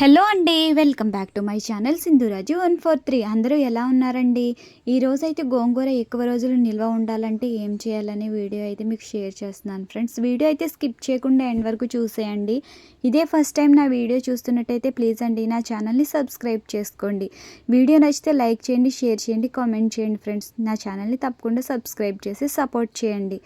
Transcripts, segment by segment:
Hello అండి welcome back to my channel Sindhuraju one four three. అందరూ ఎలా ఉన్నారండి? ఈ అయితే గోంగూర ఎక్కువ రోజులు నిల్వ ఉండాలంటే ఏం చేయాలనే వీడియో అయితే మీకు షేర్ చేస్తున్నాను ఫ్రెండ్స్. వీడియో అయితే స్కిప్ చేయకుండా ఎండ్ వరకు చూసేయండి. ఇదే ఫస్ట్ టైం నా వీడియో చూస్తున్నట్టయితే ప్లీజ్ అండి నా ఛానల్ని సబ్స్క్రైబ్ చేసుకోండి. వీడియో నచ్చితే లైక్ చేయండి షేర్ చేయండి కామెంట్ చేయండి ఫ్రెండ్స్. నా ఛానల్ని తప్పకుండా సబ్స్క్రైబ్ చేసి సపోర్ట్ చేయండి.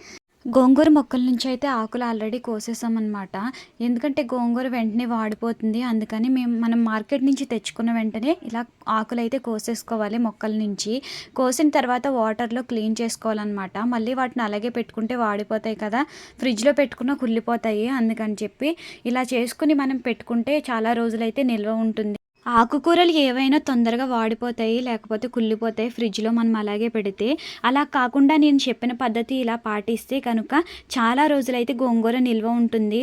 గోంగూర మొక్కల నుంచి అయితే ఆకులు ఆల్రెడీ కోసేసామన్నమాట. ఎందుకంటే గోంగూర వెంటనే వాడిపోతుంది. అందుకని మేము మనం మార్కెట్ నుంచి తెచ్చుకున్న వెంటనే ఇలా ఆకులు అయితే కోసేసుకోవాలి మొక్కల నుంచి. కోసిన తర్వాత వాటర్లో క్లీన్ చేసుకోవాలన్నమాట. మళ్ళీ వాటిని అలాగే పెట్టుకుంటే వాడిపోతాయి కదా. ఫ్రిడ్జ్లో పెట్టుకున్న కుళ్ళిపోతాయి. అందుకని చెప్పి ఇలా చేసుకుని మనం పెట్టుకుంటే చాలా రోజులైతే నిల్వ ఉంటుంది. ఆకుకూరలు ఏవైనా తొందరగా వాడిపోతాయి లేకపోతే కుళ్ళిపోతాయి ఫ్రిడ్జ్లో మనం అలాగే పెడితే. అలా కాకుండా నేను చెప్పిన పద్ధతి ఇలా పాటిస్తే కనుక చాలా రోజులైతే గోంగూర నిల్వ ఉంటుంది.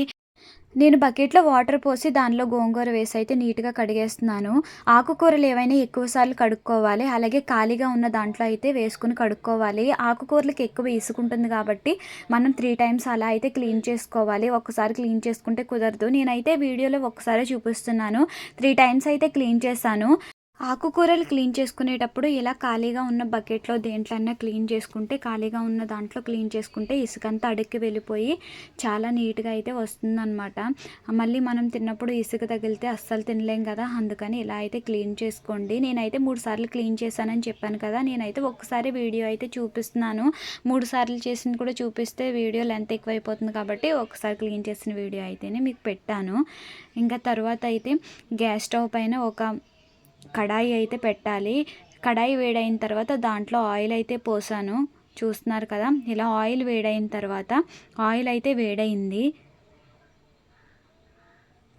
నేను బకెట్లో వాటర్ పోసి దానిలో గోంగూర వేసి అయితే నీట్గా కడిగేస్తున్నాను. ఆకుకూరలు ఏవైనా ఎక్కువసార్లు కడుక్కోవాలి. అలాగే ఖాళీగా ఉన్న దాంట్లో అయితే వేసుకుని కడుక్కోవాలి. ఆకుకూరలకు ఎక్కువ ఇసుకుంటుంది కాబట్టి మనం త్రీ టైమ్స్ అలా అయితే క్లీన్ చేసుకోవాలి. ఒక్కసారి క్లీన్ చేసుకుంటే కుదరదు. నేనైతే వీడియోలో ఒక్కసారి చూపిస్తున్నాను. త్రీ టైమ్స్ అయితే క్లీన్ చేశాను. ఆకుకూరలు క్లీన్ చేసుకునేటప్పుడు ఇలా ఖాళీగా ఉన్న బకెట్లో దేంట్లన్నా క్లీన్ చేసుకుంటే ఖాళీగా ఉన్న దాంట్లో క్లీన్ చేసుకుంటే ఇసుకంతా అడుక్కి వెళ్ళిపోయి చాలా నీట్గా అయితే వస్తుందన్నమాట. మళ్ళీ మనం తిన్నప్పుడు ఇసుక తగిలితే అస్సలు తినలేం కదా అందుకని ఇలా అయితే క్లీన్ చేసుకోండి. నేనైతే మూడు సార్లు క్లీన్ చేశానని చెప్పాను కదా నేనైతే ఒక్కసారి వీడియో అయితే చూపిస్తున్నాను. మూడు సార్లు చేసింది కూడా చూపిస్తే వీడియో లెంత్ ఎక్కువైపోతుంది కాబట్టి ఒకసారి క్లీన్ చేసిన వీడియో అయితేనే మీకు పెట్టాను. ఇంకా తర్వాత అయితే గ్యాస్ స్టవ్ పైన ఒక కడాయి అయితే పెట్టాలి. కడాయి వేడైన తర్వాత దాంట్లో ఆయిల్ అయితే పోసాను. చూస్తున్నారు కదా ఇలా ఆయిల్ వేడైన తర్వాత ఆయిల్ అయితే వేడైంది.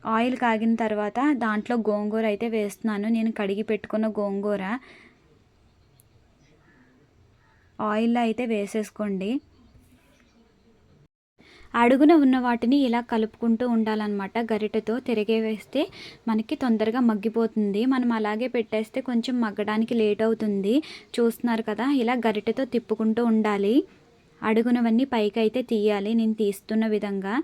ఆయిల్ కాగిన తర్వాత దాంట్లో గోంగూర అయితే వేస్తున్నాను. నేను కడిగి పెట్టుకున్న గోంగూర. ఆయిల్లో అయితే వేసేసుకోండి. అడుగున ఉన్న వాటిని ఇలా కలుపుకుంటూ ఉండాలన్నమాట. గరిటెతో తిరిగే వేస్తే మనకి తొందరగా మగ్గిపోతుంది. మనం అలాగే పెట్టేస్తే కొంచెం మగ్గడానికి లేట్ అవుతుంది. చూస్తున్నారు కదా ఇలా గరిటెతో తిప్పుకుంటూ ఉండాలి. అడుగునవన్నీ పైకి అయితే తీయాలి. నేను తీస్తున్న విధంగా.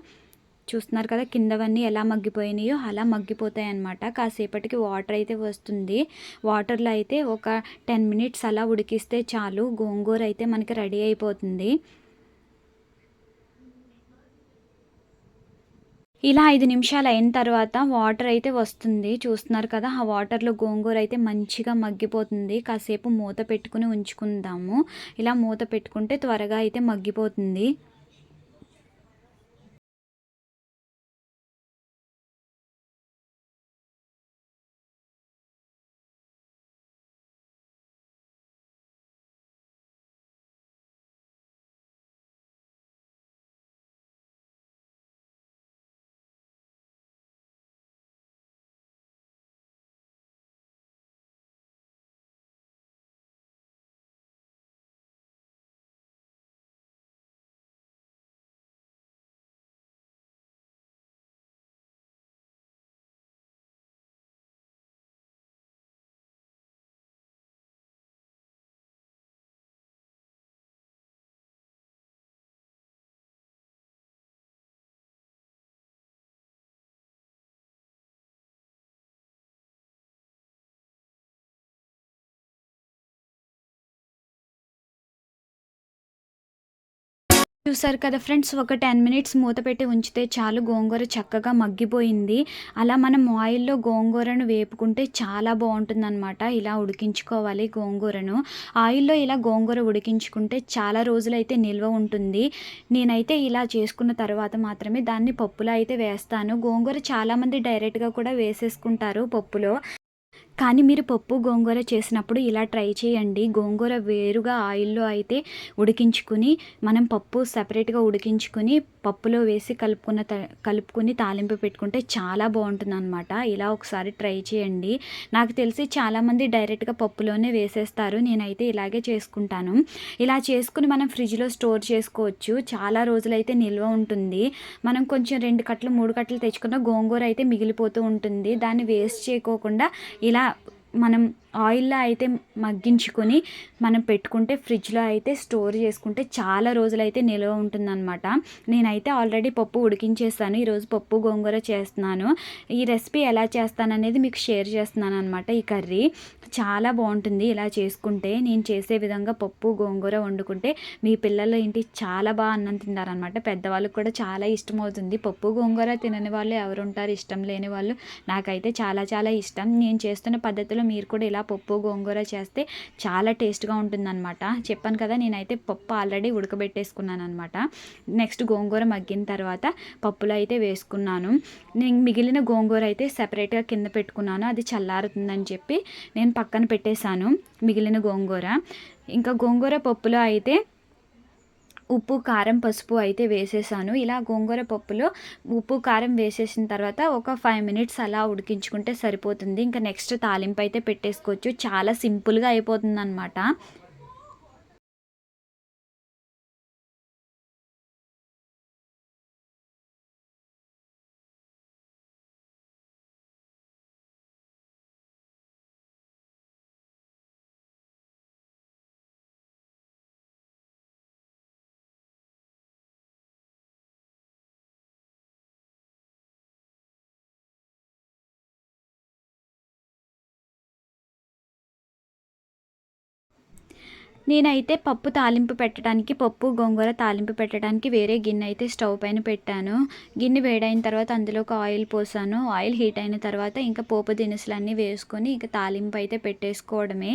చూస్తున్నారు కదా కిందవన్నీ ఎలా మగ్గిపోయినాయో అలా మగ్గిపోతాయి అన్నమాట కాసేపటికి వాటర్ అయితే వస్తుంది. వాటర్లో అయితే ఒక టెన్ మినిట్స్ అలా ఉడికిస్తే చాలు. గోంగూర అయితే మనకి రెడీ అయిపోతుంది. ఇలా ఐదు నిమిషాలు అయిన తర్వాత వాటర్ అయితే వస్తుంది. చూస్తున్నారు కదా ఆ వాటర్లో గోంగూర అయితే మంచిగా మగ్గిపోతుంది. కాసేపు మూత పెట్టుకుని ఉంచుకుందాము. ఇలా మూత పెట్టుకుంటే త్వరగా అయితే మగ్గిపోతుంది. చూసారు కదా ఫ్రెండ్స్ ఒక టెన్ మినిట్స్ మూత పెట్టి ఉంచితే చాలు. గోంగూర చక్కగా మగ్గిపోయింది. అలా మనం ఆయిల్లో గోంగూరను వేపుకుంటే చాలా బాగుంటుందన్నమాట. ఇలా ఉడికించుకోవాలి గోంగూరను. ఆయిల్లో ఇలా గోంగూర ఉడికించుకుంటే చాలా రోజులైతే నిల్వ ఉంటుంది. నేనైతే ఇలా చేసుకున్న తర్వాత మాత్రమే దాన్ని పప్పులో అయితే వేస్తాను. గోంగూర చాలామంది డైరెక్ట్గా కూడా వేసేసుకుంటారు పప్పులో. కానీ మీరు పప్పు గోంగూర చేసినప్పుడు ఇలా ట్రై చేయండి. గోంగూర వేరుగా ఆయిల్లో అయితే ఉడికించుకుని మనం పప్పు సపరేట్గా ఉడికించుకుని పప్పులో వేసి కలుపుకున్న కలుపుకుని తాలింపు పెట్టుకుంటే చాలా బాగుంటుంది అనమాట ఇలా ఒకసారి ట్రై చేయండి. నాకు తెలిసి చాలామంది డైరెక్ట్గా పప్పులోనే వేసేస్తారు. నేనైతే ఇలాగే చేసుకుంటాను. ఇలా చేసుకుని మనం ఫ్రిడ్జ్లో స్టోర్ చేసుకోవచ్చు. చాలా రోజులైతే నిల్వ ఉంటుంది. మనం కొంచెం రెండు కట్టలు మూడు కట్టలు తెచ్చుకున్న గోంగూర అయితే మిగిలిపోతూ ఉంటుంది. దాన్ని వేస్ట్ చేయకోకుండా ఇలా మనం ఆయిల్లో అయితే మగ్గించుకొని మనం పెట్టుకుంటే ఫ్రిడ్జ్లో అయితే స్టోర్ చేసుకుంటే చాలా రోజులు అయితే నిల్వ ఉంటుందన్నమాట. నేనైతే ఆల్రెడీ పప్పు ఉడికించేస్తాను. ఈరోజు పప్పు గోంగూర చేస్తున్నాను. ఈ రెసిపీ ఎలా చేస్తాననేది మీకు షేర్ చేస్తున్నాను అనమాట ఈ కర్రీ. చాలా బాగుంటుంది ఇలా చేసుకుంటే. నేను చేసే విధంగా పప్పు గోంగూర వండుకుంటే మీ పిల్లలు ఏంటి చాలా బాగా అన్నం తింటారనమాట పెద్దవాళ్ళకి కూడా చాలా ఇష్టమవుతుంది. పప్పు గోంగూర తినని వాళ్ళు ఎవరు ఉంటారు ఇష్టం లేని వాళ్ళు నాకైతే చాలా చాలా ఇష్టం. నేను చేస్తున్న పద్ధతిలో మీరు కూడా ఇలా పప్పు గోంగూర చేస్తే చాలా టేస్ట్గా ఉంటుందన్నమాట. చెప్పాను కదా నేనైతే పప్పు ఆల్రెడీ ఉడకబెట్టేసుకున్నాను అనమాట నెక్స్ట్ గోంగూర మగ్గిన తర్వాత పప్పులో అయితే వేసుకున్నాను. నేను మిగిలిన గోంగూర అయితే సపరేట్గా కింద పెట్టుకున్నాను. అది చల్లారుతుందని చెప్పి నేను పక్కన పెట్టేశాను మిగిలిన గోంగూర. ఇంకా గోంగూర పప్పులో అయితే ఉప్పు కారం పసుపు అయితే వేసేసాను. ఇలా గోంగూర పప్పులో ఉప్పు కారం వేసేసిన తర్వాత ఒక ఫైవ్ మినిట్స్ అలా ఉడికించుకుంటే సరిపోతుంది. ఇంకా నెక్స్ట్ తాలింపు అయితే పెట్టేసుకోవచ్చు. చాలా సింపుల్గా అయిపోతుంది అనమాట నేనైతే పప్పు తాలింపు పెట్టడానికి పప్పు గోంగూర తాలింపు పెట్టడానికి వేరే గిన్నె అయితే స్టవ్ పైన పెట్టాను. గిన్నె వేడైన తర్వాత అందులోకి ఆయిల్ పోసాను. ఆయిల్ హీట్ అయిన తర్వాత ఇంకా పోపు దినుసులన్నీ వేసుకొని ఇంకా తాలింపు అయితే పెట్టేసుకోవడమే.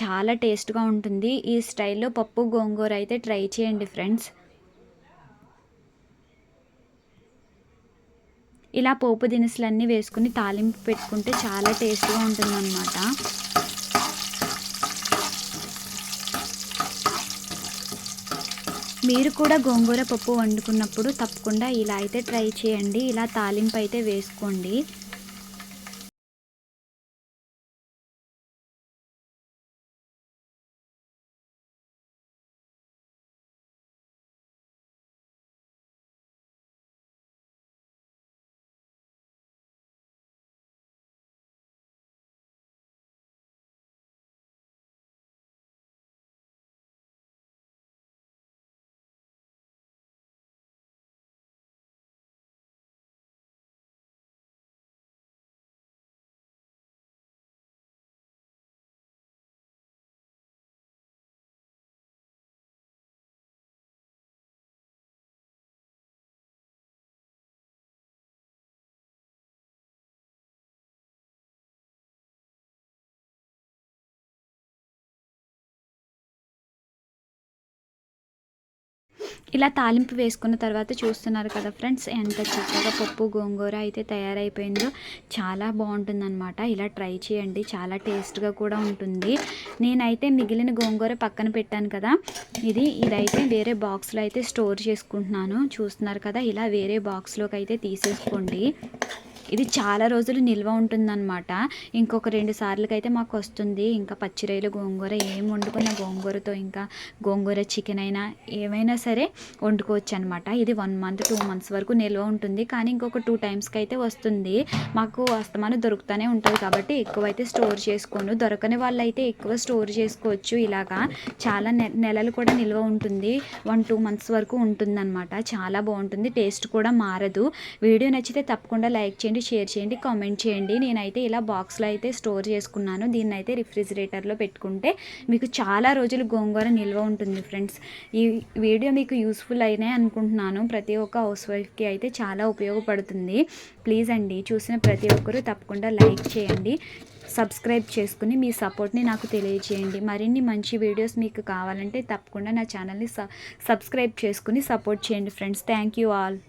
చాలా టేస్ట్గా ఉంటుంది. ఈ స్టైల్లో పప్పు గోంగూర అయితే ట్రై చేయండి ఫ్రెండ్స్. ఇలా పోపు దినుసులన్నీ వేసుకుని తాలింపు పెట్టుకుంటే చాలా టేస్ట్గా ఉంటుందన్నమాట. మీరు కూడా గోంగూర పప్పు వండుకున్నప్పుడు తప్పకుండా ఇలా అయితే ట్రై చేయండి. ఇలా తాలింపు అయితే వేసుకోండి. ఇలా తాలింపు వేసుకున్న తర్వాత చూస్తున్నారు కదా ఫ్రెండ్స్ ఎంత చక్కగా పప్పు గోంగూర అయితే తయారైపోయిందో. చాలా బాగుంటుందన్నమాట. ఇలా ట్రై చేయండి. చాలా టేస్ట్గా కూడా ఉంటుంది. నేనైతే మిగిలిన గోంగూర పక్కన పెట్టాను కదా. ఇది ఇదైతే వేరే బాక్స్లో అయితే స్టోర్ చేసుకుంటున్నాను. చూస్తున్నారు కదా ఇలా వేరే బాక్స్లోకి అయితే తీసేసుకోండి. ఇది చాలా రోజులు నిల్వ ఉంటుందన్నమాట. ఇంకొక రెండు సార్లకైతే అయితే మాకు వస్తుంది. ఇంకా పచ్చిరైలు గోంగూర ఏం వండుకున్న గోంగూరతో ఇంకా గోంగూర చికెన్ అయినా ఏమైనా సరే వండుకోవచ్చు అనమాట ఇది వన్ మంత్ టూ మంత్స్ వరకు నిల్వ ఉంటుంది. కానీ ఇంకొక టూ టైమ్స్కి అయితే వస్తుంది. మాకు అస్తమానం దొరుకుతూనే ఉంటుంది కాబట్టి ఎక్కువ అయితే స్టోర్ చేసుకోను. దొరకని వాళ్ళైతే ఎక్కువ స్టోర్ చేసుకోవచ్చు. ఇలాగా చాలా నె నెలలు కూడా నిల్వ ఉంటుంది. వన్ టూ మంత్స్ వరకు ఉంటుందన్నమాట. చాలా బాగుంటుంది. టేస్ట్ కూడా మారదు. వీడియో నచ్చితే తప్పకుండా లైక్ చేయండి. చేయండి షేర్ చేయండి కామెంట్ చేయండి. నేనైతే ఇలా బాక్స్లో అయితే స్టోర్ చేసుకున్నాను. దీన్ని అయితే రిఫ్రిజిరేటర్లో పెట్టుకుంటే మీకు చాలా రోజులు గోంగూర నిల్వ ఉంటుంది ఫ్రెండ్స్. ఈ వీడియో మీకు యూస్ఫుల్ అయినాయి అనుకుంటున్నాను. ప్రతి ఒక్క హౌస్ వైఫ్కి అయితే చాలా ఉపయోగపడుతుంది. ప్లీజ్ అండి చూసిన ప్రతి ఒక్కరూ తప్పకుండా లైక్ చేయండి. సబ్స్క్రైబ్ చేసుకుని మీ సపోర్ట్ని నాకు తెలియజేయండి. మరిన్ని మంచి వీడియోస్ మీకు కావాలంటే తప్పకుండా నా ఛానల్ని సబ్స్క్రైబ్ చేసుకుని సపోర్ట్ చేయండి ఫ్రెండ్స్. Thank you all.